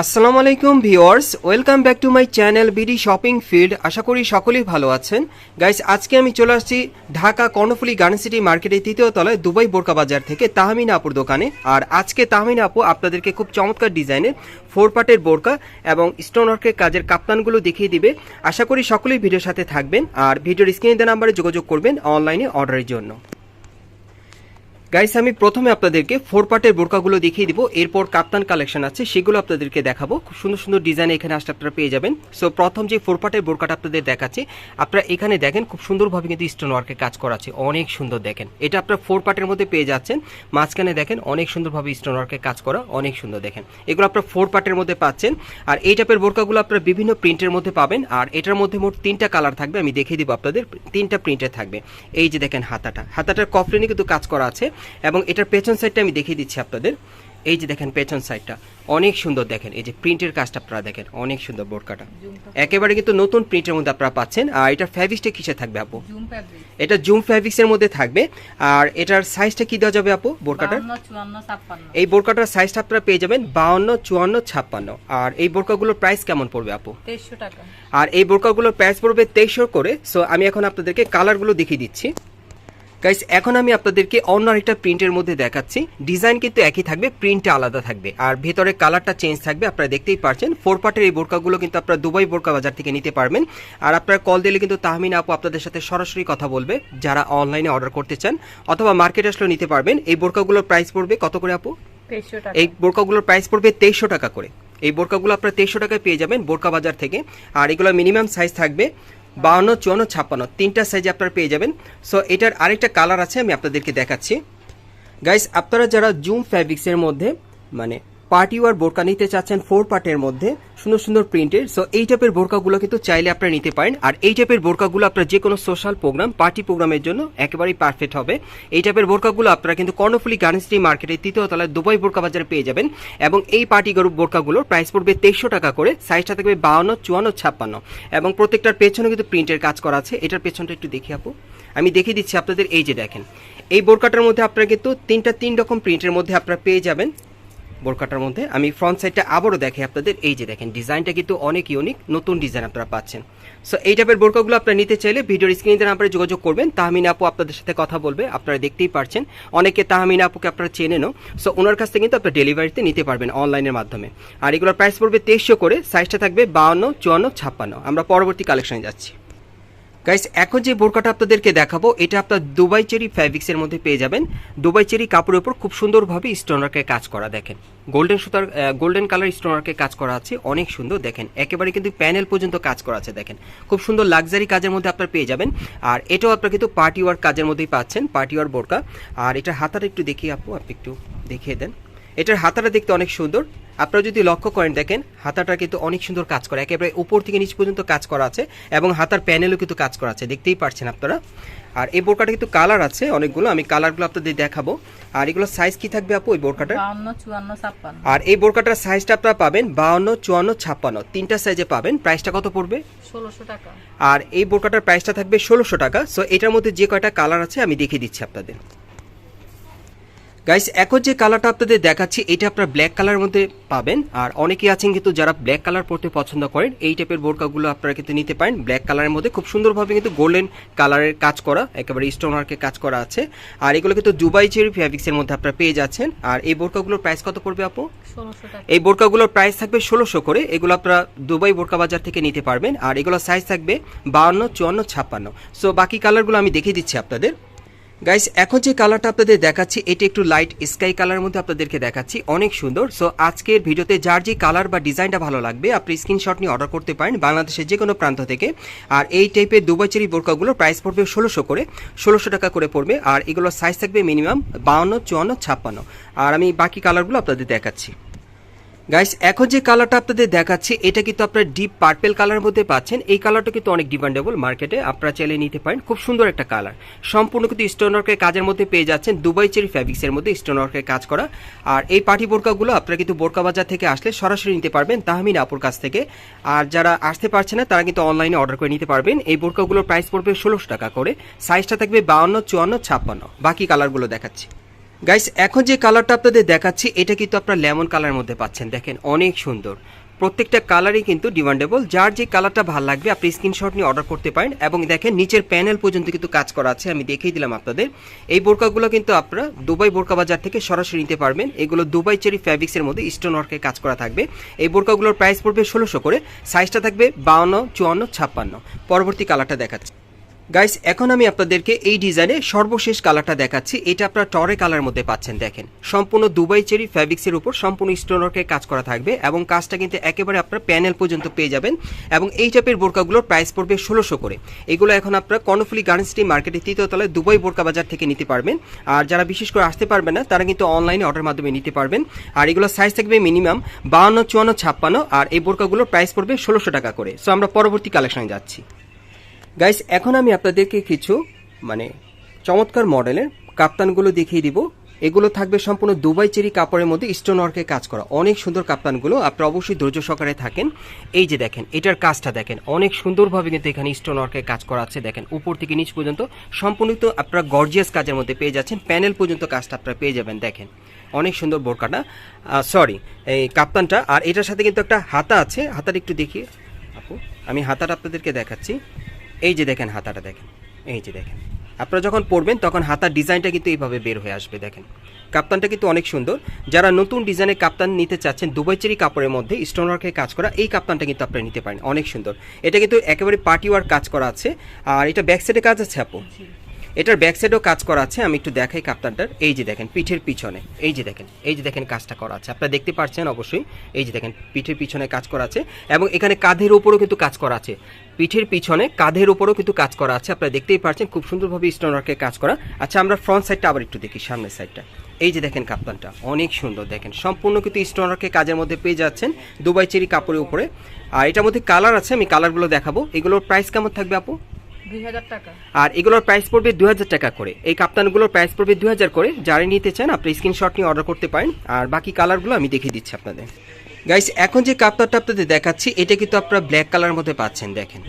আসসালামু আলাইকুম viewers, welcome back to my channel BD shopping field আশা করি সকলেই ভালো আছেন। গাইস, আজকে আমি চলে আসছি ঢাকা কর্ণফুলি গার্ডেন সিটি মার্কেটের তৃতীয় তলায় দুবাই বোরকা বাজার থেকে তাহমিনা আপুর দোকানে। আর আজকে তাহমিনা আপু আপনাদেরকে খুব চমৎকার ডিজাইনের ফোর পার্টের বোরকা এবং স্টোন ওয়ার্কের কাজের কাপ্তানগুলো দেখিয়ে দিবে। আশা করি সকলেই ভিডিওর সাথে থাকবেন। আর ভিডিওর স্ক্রিনে দেওয়া নাম্বারে যোগাযোগ করবেন অনলাইনে অর্ডারের জন্য। গাইস আমি প্রথমে আপনাদেরকে ফোর পার্টের বোরকাগুলো দেখিয়ে দিব। এরপর কাপ্তান কালেকশন আছে, সেগুলো আপনাদেরকে দেখাবো। খুব সুন্দর সুন্দর ডিজাইন এখানে আসলে আপনারা পেয়ে যাবেন। সো প্রথম যে ফোর পার্টের বোরকাটা আপনাদের দেখাচ্ছি, আপনারা এখানে দেখেন খুব সুন্দরভাবে কিন্তু স্টোন ওয়ার্কের কাজ করা আছে। অনেক সুন্দর দেখেন। এটা আপনারা ফোর পার্টের মধ্যে পেয়ে যাচ্ছেন। মাঝখানে দেখেন অনেক সুন্দরভাবে স্টোন ওয়ার্কের কাজ করা, অনেক সুন্দর দেখেন। এগুলো আপনারা ফোর পার্টের মধ্যে পাচ্ছেন। আর এই টাইপের বোরকাগুলো আপনারা বিভিন্ন প্রিন্টের মধ্যে পাবেন। আর এটার মধ্যে মোট তিনটা কালার থাকবে, আমি দেখিয়ে দিব আপনাদের। তিনটা প্রিন্টের থাকবে। এই যে দেখেন হাতাটা। হাতাটার কফলিনে কিন্তু কাজ করা আছে। এবং এটার পেছন সাইডটা আমি দেখিয়ে দিচ্ছি আপনাদের। এই যে দেখেন পেছন সাইডটা অনেক সুন্দর দেখেন। এই যে প্রিন্টের কাজটা আপনারা দেখেন অনেক সুন্দর বোরকাটা একেবারে কিন্তু নতুন প্রিন্টের মধ্যে আপনারা পাচ্ছেন। আর এটার ফ্যাব্রিক্সটা কিসে থাকবে আপু? এটা জুম ফ্যাব্রিক্সের মধ্যে থাকবে। আর এটার সাইজটা কি দেওয়া যাবে আপু বোরকাটার এই বোরকাটার সাইজটা আপনারা পেয়ে যাবেন বাউন্ন চুয়ান্ন ছাপ্পান্ন। আর এই বোরকাগুলোর প্রাইস কেমন পড়বে আপু? টাকা। আর এই বোরকাগুলোর প্রাইস পড়বে তেইশশো করে। সো আমি এখন আপনাদেরকে কালারগুলো দেখিয়ে দিচ্ছি। গাইস এখন আমি আপনাদেরকে অন্য আরেকটা প্রিন্টের মধ্যে দেখাচ্ছি। ডিজাইন কিন্তু একই থাকবে প্রিন্টটা আলাদা থাকবে। আর ভেতরে কালারটা চেঞ্জ থাকবে আপনারা দেখতেই পারছেন। ফোর পার্টের এই বোরকাগুলো কিন্তু আপনারা দুবাই বোরকা বাজার থেকে নিতে পারবেন। আর আপনারা কল দিলে কিন্তু তাহমিনা আপু আপনাদের সাথে সরাসরি কথা বলবে যারা অনলাইনে অর্ডার করতে চান অথবা মার্কেটে আসলেও নিতে পারবেন। এই বোরকাগুলোর প্রাইস পড়বে কত করে আপু? এই বোরকাগুলোর প্রাইস পড়বে তেইশশো টাকা করে। এই বোরকাগুলো আপনারা তেইশশো টাকায় পেয়ে যাবেন বোরকা বাজার থেকে। আর এগুলো মিনিমাম সাইজ থাকবে বাউন্ন, চুয়ান্ন, ছাপ্পান্ন, তিনটা সাইজে আপনারা পেয়ে যাবেন। সো এটার আরেকটা কালার আছে, আমি আপনাদেরকে দেখাচ্ছি। গাইস আপনারা যারা জুম ফ্যাব্রিক্সের মধ্যে মানে পার্টি ওয়ার বোরকা নিতে চাচ্ছেন ফোর পার্টের মধ্যে। সুন্দর সুন্দর প্রিন্টের সো এই টাইপের বোরকাগুলো কিন্তু চাইলে আপনারা নিতে পারেন। আর এই টাইপের বোরকাগুলো আপনার যে কোনো সোশ্যাল প্রোগ্রাম পার্টি প্রোগ্রামের জন্য একেবারেই পারফেক্ট হবে। এই টাইপের বোরকাগুলো আপনারা কিন্তু কর্ণফুলি গার্ডেন্সটি মার্কেটের তৃতীয় তলায় দুবাই বোরকা বাজারে পেয়ে যাবেন। এবং এই পার্টি বোরকাগুলোর প্রাইস পড়বে তেইশশো টাকা করে। সাইজটা থাকবে বাউন্ন, চুয়ান্ন, ছাপ্পান্ন। এবং প্রত্যেকটার পেছনে কিন্তু প্রিন্টের কাজ করা আছে। এটার পেছনটা একটু দেখি আপু। আমি দেখিয়ে দিচ্ছি আপনাদের, এই যে দেখেন। এই বোরকাটার মধ্যে আপনারা কিন্তু তিনটা তিন রকম প্রিন্টের মধ্যে আপনারা পেয়ে যাবেন। বোরকাটার মধ্যে। আমি ফ্রন্ট সাইডটা আবারও দেখে আপনাদের। এই যে দেখেন, ডিজাইনটা কিন্তু অনেক ইউনিক নতুন ডিজাইন আপনারা পাচ্ছেন। সো এই টাইপের বোরকাগুলো আপনারা নিতে চাইলে ভিডিওর স্ক্রিনে নাম্বারে যোগাযোগ করবেন। তাহমিনা আপু আপনাদের সাথে কথা বলবে, আপনারা দেখতেই পারছেন। অনেকে তাহমিনা আপুকে আপনারা চেনেনও। সো ওনার কাছ থেকে কিন্তু আপনারা ডেলিভারিতে নিতে পারবেন অনলাইনের মাধ্যমে। আর এগুলোর প্রাইস পড়বে তেইশশো করে সাইজটা থাকবে বাউন্ন, চুয়ান্ন, ছাপ্পান্ন। আমরা পরবর্তী কালেকশনে যাচ্ছি। গাইস এখন যে বোরকাটা আপনাদেরকে দেখাবো, এটা আপনার দুবাই চেরি ফ্যাব্রিক্সের মধ্যে পেয়ে যাবেন। দুবাই চেরি কাপড়ের উপর খুব সুন্দরভাবে স্টোনারকে কাজ করা দেখেন। গোল্ডেন সুতার গোল্ডেন কালার স্টোনারকে কাজ করা আছে, অনেক সুন্দর দেখেন। একেবারে কিন্তু প্যানেল পর্যন্ত কাজ করা আছে দেখেন। খুব সুন্দর লাক্সারি কাজের মধ্যে আপনার পেয়ে যাবেন। আর এটাও আপনার কিন্তু পার্টি ওয়ার কাজের মধ্যেই পাচ্ছেন পার্টি ওয়ার বোরকা। আর এটা হাতাটা একটু দেখিয়ে আপু, আপনি একটু দেখিয়ে দেন। এটার হাতাটা দেখতে অনেক সুন্দর। আপনারা যদি লক্ষ্য করেন দেখেন হাতাটা কিন্তু অনেক সুন্দর কাজ করে। একেবারে উপর থেকে নিচ পর্যন্ত কাজ করা আছে এবং হাতার প্যানেলও কিন্তু কাজ করা আছে। দেখতেই পারছেন আপনারা। আর এই বোরকাটা কিন্তু কালার আছে অনেকগুলো। আমি কালারগুলো আপনাদের দেখাবো। আর এগুলো সাইজ কি থাকবে আপু ওই বোরকাটার? আর এই বোরকাটার সাইজটা আপনারা পাবেন বাউন্ন চুয়ান্ন ছাপ্পান্ন। তিনটা সাইজে পাবেন। প্রাইসটা কত পড়বে? ষোলোশো টাকা। আর এই বোরকাটার প্রাইসটা থাকবে ষোলোশো টাকা। সো এটার মধ্যে যে কয়টা কালার আছে আমি দেখিয়ে দিচ্ছি আপনাদের। গাইস এখন যে কালারটা আপনাদের দেখাচ্ছি এটা আপনারা ব্ল্যাক কালারের মধ্যে পাবেন। আর অনেকেই আছেন কিন্তু যারা ব্ল্যাক কালার পরতে পছন্দ করেন এই টাইপের বোরকাগুলো আপনারা কিন্তু নিতে পারেন। ব্ল্যাক কালারের মধ্যে খুব সুন্দরভাবে কিন্তু গোল্ডেন কালারের কাজ করা একেবারে স্টোন ওয়ার্কের কাজ করা আছে। আর এগুলো কিন্তু দুবাই চেরি ফ্যাব্রিক্সের মধ্যে আপনারা পেয়ে যাচ্ছেন। আর এই বোরকাগুলোর প্রাইস কত পড়বে আপু? এই বোরকাগুলোর প্রাইস থাকবে ষোলোশো করে। এগুলো আপনারা দুবাই বোরকা বাজার থেকে নিতে পারবেন। আর এগুলো সাইজ থাকবে বাউন্ন চুয়ান্ন ছাপ্পান্ন। সো বাকি কালারগুলো আমি দেখিয়ে দিচ্ছি আপনাদের। গাইস এখন যে কালারটা আপনাদের দেখাচ্ছি, এটি একটু লাইট স্কাই কালারের মধ্যে আপনাদেরকে দেখাচ্ছি। অনেক সুন্দর। সো আজকের ভিডিওতে যার যে কালার বা ডিজাইনটা ভালো লাগবে, আপনি স্ক্রিনশট নিয়ে অর্ডার করতে পারেন বাংলাদেশের যে কোনো প্রান্ত থেকে। আর এই টাইপের দুবাইচেরি বোরকাগুলোর প্রাইস পড়বে ষোলোশো করে। ষোলোশো টাকা করে পড়বে। আর এগুলোর সাইজ থাকবে মিনিমাম বাউন্ন, চুয়ান্ন, ছাপ্পান্ন। আর আমি বাকি কালারগুলো আপনাদের দেখাচ্ছি। গাইস এখন যে কালারটা আপনাদের দেখাচ্ছি, এটা কিন্তু আপনার ডিপ পার্পেল কালারের মধ্যে পাচ্ছেন। এই কালারটা কিন্তু অনেক ডিমান্ডেবল মার্কেটে আপনারা চাইলে নিতে পারেন। খুব সুন্দর একটা কালার সম্পূর্ণ কিন্তু স্টোনওয়ার্কের কাজের মধ্যে পেয়ে যাচ্ছেন। দুবাই চেরি ফ্যাব্রিক্সের মধ্যে স্টোনওয়ার্কের কাজ করা। আর এই পার্টি বোরকাগুলো আপনারা কিন্তু বোরকা বাজার থেকে আসলে সরাসরি নিতে পারবেন তাহমিন আপুর কাছ থেকে। আর যারা আসতে পারছে না, তারা কিন্তু অনলাইনে অর্ডার করে নিতে পারবেন। এই বোরকাগুলোর প্রাইস পড়বে ষোলোশো টাকা করে। সাইজটা থাকবে বাউন্ন, চুয়ান্ন, ছাপ্পান্ন। বাকি কালারগুলো দেখাচ্ছি। গাইস এখন যে কালারটা আপনাদের দেখাচ্ছি, এটা কিন্তু আপনার লেমন কালারের মধ্যে পাচ্ছেন। দেখেন, অনেক সুন্দর। প্রত্যেকটা কালারই কিন্তু ডিমান্ডেবল যার যে কালারটা ভালো লাগবে, আপনি স্ক্রিনশট নিয়ে অর্ডার করতে পারেন। এবং দেখেন, নিচের প্যানেল পর্যন্ত কিন্তু কাজ করা আছে, আমি দেখিয়ে দিলাম আপনাদের। এই বোরকাগুলো কিন্তু আপনারা দুবাই বোরকা বাজার থেকে সরাসরি নিতে পারবেন। এগুলো দুবাই চেরি ফ্যাব্রিক্সের মধ্যে স্টোন ওয়ার্কের কাজ করা থাকবে। এই বোরকাগুলোর প্রাইস পড়বে ষোলোশো করে। সাইজটা থাকবে বাউন্ন, চুয়ান্ন, ছাপ্পান্ন। পরবর্তী কালারটা দেখাচ্ছি। গাইস এখন আমি আপনাদেরকে এই ডিজাইনে সর্বশেষ কালারটা দেখাচ্ছি। এটা আপনার টরে কালার মধ্যে পাচ্ছেন, দেখেন। সম্পূর্ণ দুবাই চেরি ফ্যাব্রিক্সের উপর সম্পূর্ণ স্টোনওয়ার্কের কাজ করা থাকবে এবং কাজটা কিন্তু একেবারে আপনার প্যানেল পর্যন্ত পেয়ে যাবেন এবং এই টাইপের বোরকাগুলোর প্রাইস পড়বে ষোলোশো করে। এগুলো এখন আপনারা কর্ণফুলি গার্ডেন্সটি মার্কেটের তৃতীয় তলায় দুবাই বোরকা বাজার থেকে নিতে পারবেন। আর যারা বিশেষ করে আসতে পারবেন না, তারা কিন্তু অনলাইনে অর্ডার মাধ্যমে নিতে পারবেন। আর এগুলো সাইজ থাকবে মিনিমাম বাহান্ন, চুয়ান্ন, ছাপ্পান্ন। আর এই বোরকাগুলোর প্রাইস পড়বে ষোলোশো টাকা করে। সো আমরা পরবর্তী কালেকশনে যাচ্ছি। গাইস এখন আমি আপনাদেরকে কিছু মানে চমৎকার মডেলের কাপ্তানগুলো দেখিয়ে দিব। এগুলো থাকবে সম্পূর্ণ দুবাই চেরি কাপড়ের মধ্যে স্টোন ওয়ার্কে কাজ করা। অনেক সুন্দর কাপ্তানগুলো, আপনারা অবশ্যই ধৈর্য সহকারে থাকেন। এই যে দেখেন, এটার কাজটা দেখেন, অনেক সুন্দরভাবে কিন্তু এখানে স্টোন ওয়ার্কে কাজ করা আছে, দেখেন, উপর থেকে নিচ পর্যন্ত। সম্পূর্ণ আপনারা গর্জিয়াস কাজের মধ্যে পেয়ে যাচ্ছেন প্যানেল পর্যন্ত কাজটা আপনারা পেয়ে যাবেন, দেখেন। অনেক সুন্দর বোরকাটা সরি এই কাপ্তানটা, আর এটার সাথে কিন্তু একটা হাতা আছে। হাতাটা একটু দেখিয়ে, আপু, আমি হাতাটা আপনাদেরকে দেখাচ্ছি। এই যে দেখেন হাতাটা দেখেন, এই যে দেখেন। আপনারা যখন পরবেন, তখন হাতার ডিজাইনটা কিন্তু এইভাবে বের হয়ে আসবে, দেখেন। কাপ্তানটা কিন্তু অনেক সুন্দর। যারা নতুন ডিজাইনের কাপ্তান নিতে চাচ্ছেন দুবাইচেরি কাপড়ের মধ্যে স্টোন ওয়ার্কের কাজ করা, এই কাপ্তানটা কিন্তু আপনারা নিতে পারেন। অনেক সুন্দর। এটা কিন্তু একেবারে পার্টি ওয়ার্ক কাজ করা আছে। আর এটা ব্যাক সাইডে কাজ আছে, আপু? এটার ব্যাক সাইডেও কাজ করা আছে, আমি একটু দেখাই কাপ্তানটার। এই যে দেখেন, পিঠের পিছনে। এই যে দেখেন, এই যে দেখেন কাজটা করা আছে। আপনারা দেখতে পাচ্ছেন অবশ্যই, এই যে দেখেন, পিঠের পিছনে কাজ করা আছে এবং এখানে কাঁধের উপরও কিন্তু কাজ করা আছে। পিঠের পিছনে কাঁধের উপরও কিন্তু কাজ করা আছে। আপনারা দেখতেই পাচ্ছেন খুব সুন্দরভাবে স্টোন ওয়ার্কের কাজ করা। আচ্ছা আমরা ফ্রন্ট সাইডটা আবার একটু দেখি, সামনের সাইডটা এই যে দেখেন কাপ্তানটা, অনেক সুন্দর দেখেন। সম্পূর্ণ কিন্তু স্টোন ওয়ার্কের কাজের মধ্যে পেয়ে যাচ্ছেন দুবাই চেরি কাপড়ের উপরে। আর এটার মধ্যে কালার আছে, আমি কালারগুলো দেখাবো। এগুলোর প্রাইস কেমন থাকবে আপু? আর এগুলোর প্রাইস পড়বে দু হাজার টাকা করে। এই কাপ্তানগুলোর প্রাইস পড়বে দু হাজার করে। যারা নিতে চান, আপনি স্ক্রিনশট নিয়ে অর্ডার করতে পারেন। আর বাকি কালারগুলো আমি দেখিয়ে দিচ্ছি আপনাদের। গাইস এখন যে কাপ্তানটা আপনাদের দেখাচ্ছি, এটা কিন্তু আপনারা ব্ল্যাক কালার মধ্যে পাচ্ছেন, দেখেন।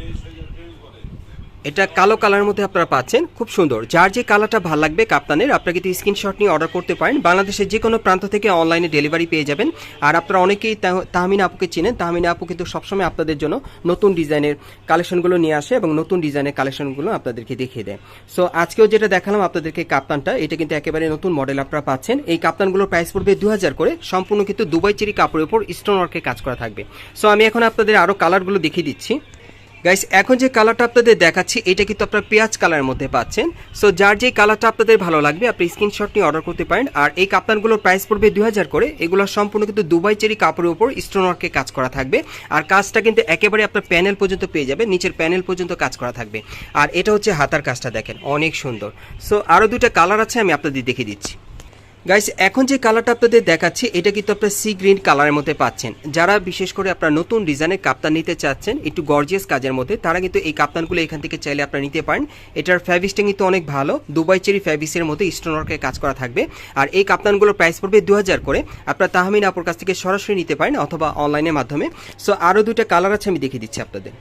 এটা কালো কালারের মধ্যে আপনারা পাচ্ছেন। খুব সুন্দর। যার যে কালারটা ভালো লাগবে কাপ্তানের, আপনারা কিন্তু স্ক্রিনশট নিয়ে অর্ডার করতে পারেন। বাংলাদেশের যে কোনো প্রান্ত থেকে অনলাইনে ডেলিভারি পেয়ে যাবেন। আর আপনারা অনেকেই তাহ- তাহমিনা আপুকে চিনেন। তাহমিনা আপু কিন্তু সবসময় আপনাদের জন্য নতুন ডিজাইনের কালেকশনগুলো নিয়ে আসে এবং নতুন ডিজাইনের কালেকশনগুলো আপনাদেরকে দেখিয়ে দেয়। সো আজকেও যেটা দেখালাম আপনাদেরকে কাপ্তানটা, এটা কিন্তু একেবারে নতুন মডেল আপনারা পাচ্ছেন। এই কাপ্তানগুলোর প্রাইস পড়বে দু হাজার করে। সম্পূর্ণ কিন্তু দুবাই চেরি কাপড়ের উপর স্টোন ওয়ার্কের কাজ করা থাকবে। সো আমি এখন আপনাদের আরও কালারগুলো দেখিয়ে দিচ্ছি। গাইস এখন যে কালারটা আপনাদের দেখাচ্ছি, এটা কিন্তু আপনারা পেঁয়াজ কালারের মধ্যে পাচ্ছেন। সো যার যে কালারটা আপনাদের ভালো লাগবে, আপনি স্ক্রিনশট নিয়ে অর্ডার করতে পারেন। আর এই কাপ্তানগুলোর প্রাইস পড়বে দুই হাজার করে। এগুলো সম্পূর্ণ কিন্তু দুবাই চেরি কাপড়ের উপর স্টোন ওয়ার্কে কাজ করা থাকবে। আর কাজটা কিন্তু একেবারে আপনার প্যানেল পর্যন্ত পেয়ে যাবে নিচের প্যানেল পর্যন্ত কাজ করা থাকবে। আর এটা হচ্ছে হাতার কাজটা দেখেন, অনেক সুন্দর। সো আরও দুটো কালার আছে, আমি আপনাদের দেখিয়ে দিচ্ছি। গাইস এখন যে কালারটা আপনাদের দেখাচ্ছি, এটা কিন্তু আপনার সি গ্রিন কালারের মধ্যে পাচ্ছেন। যারা বিশেষ করে আপনার নতুন ডিজাইনের কাপ্তান নিতে চাচ্ছেন, একটু গর্জিয়াস কাজের মধ্যে, তারা কিন্তু এই কাপ্তানগুলো এখান থেকে চাইলে আপনারা নিতে পারেন। এটার ফ্যাব্রিক্সটা কিন্তু অনেক ভালো। দুবাই চেরি ফ্যাব্রিক্সের মধ্যে স্টোন ওয়ার্কের কাজ করা থাকবে। আর এই কাপ্তানগুলোর প্রাইস পড়বে দু হাজার করে। আপনারা তাহমিন আপুর কাছ থেকে সরাসরি নিতে পারেন অথবা অনলাইনের মাধ্যমে। সো আরও দুইটা কালার আছে, আমি দেখিয়ে দিচ্ছি আপনাদের।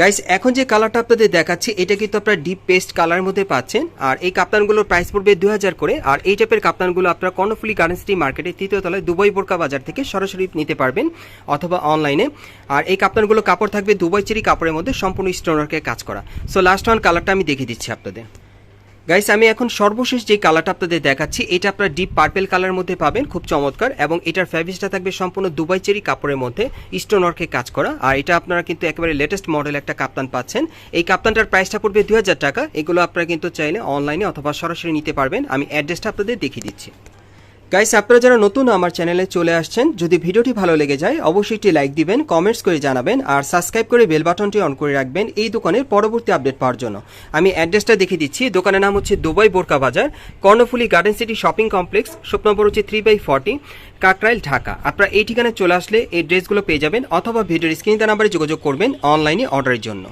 গাইস এখন যে কালারটা আপনাদের দেখাচ্ছি, এটা কিন্তু আপনারা ডিপ পেস্ট কালারের মধ্যে পাচ্ছেন। আর এই কাপ্তানগুলোর প্রাইস পড়বে দু হাজার করে। আর এই টাইপের কাপ্তানগুলো আপনারা কর্ণফুলি গার্ডেন্সটি মার্কেটের তৃতীয় তলায় দুবাই বোরকা বাজার থেকে সরাসরি নিতে পারবেন অথবা অনলাইনে আর এই কাপ্তানগুলো কাপড় থাকবে দুবাই চেরি কাপড়ের মধ্যে, সম্পূর্ণ স্টোনারকে কাজ করা। সো লাস্ট ওয়ান কালারটা আমি দেখিয়ে দিচ্ছি আপনাদের। গাইস আমি এখন সর্বশেষ যে কালারটা আপনাদের দেখাচ্ছি, এটা আপনারা ডিপ পার্পেল কালারের মধ্যে পাবেন, খুব চমৎকার, এবং এটার ফ্যাব্রিক্সটা থাকবে সম্পূর্ণ দুবাই চেরি কাপড়ের মধ্যে স্টোন ওয়ার্কে কাজ করা। আর এটা আপনারা কিন্তু একেবারে লেটেস্ট মডেল একটা কাপ্তান পাচ্ছেন। এই কাপ্তানটার প্রাইসটা পড়বে দুই হাজার টাকা, এগুলো আপনারা কিন্তু চাইলে অনলাইনে অথবা সরাসরি নিতে পারবেন। আমি অ্যাড্রেসটা আপনাদের দেখিয়ে দিচ্ছি। গাইস আপনারা যারা নতুন আমার চ্যানেলে চলে আসছেন, যদি ভিডিওটি ভালো লেগে যায়, অবশ্যই একটি লাইক দিবেন কমেন্টস করে জানাবেন, আর সাবস্ক্রাইব করে বেল বাটনটি অন করে রাখবেন এই দোকানের পরবর্তী আপডেট পাওয়ার জন্য। আমি অ্যাড্রেসটা দেখিয়ে দিচ্ছি, দোকানের নাম হচ্ছে দুবাই বোরকা বাজার, Karnaphuli garden city shopping complex shop number হচ্ছে three by forty Kakrail, Dhaka. আপনারা এই ঠিকানায় চলে আসলে এই ড্রেসগুলো পেয়ে যাবেন, অথবা ভিডিওর স্ক্রিন নাম্বারে যোগাযোগ করবেন অনলাইনে অর্ডারের জন্য।